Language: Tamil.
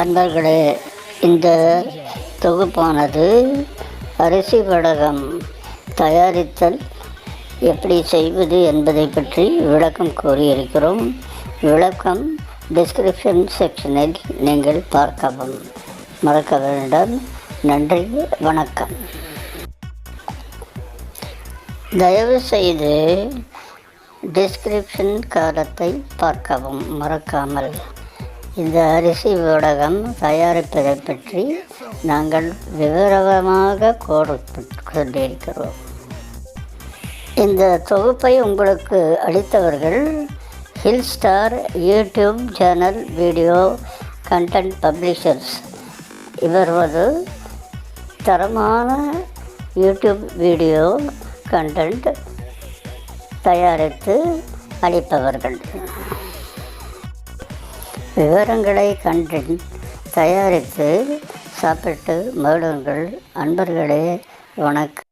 அன்பர்களே இந்த தொகுப்பானது அரிசி வடகம் தயாரித்தல் எப்படி செய்வது என்பதை பற்றி விளக்கம் கூறியிருக்கிறோம். விளக்கம் டிஸ்கிரிப்ஷன் செக்ஷனில் நீங்கள் பார்க்கவும். மறக்க வேண்டாம் நன்றி வணக்கம். தயவுசெய்து டிஸ்கிரிப்ஷன் காலத்தை பார்க்கவும் மறக்காமல். இந்த அரிசி ஊடகம் தயாரிப்பதை பற்றி நாங்கள் விவரமாக கோடு கொண்டிருக்கிறோம் இந்த தொகுப்பை உங்களுக்கு அளித்தவர்கள் hill star YouTube channel video content publishers. இவரது தரமான யூடியூப் வீடியோ கண்டென்ட் தயாரித்து அளிப்பவர்கள். விவரங்களை கண்டு தயாரித்து சாப்பிட்டு மகிழுங்கள். அன்பர்களே வணக்கம்.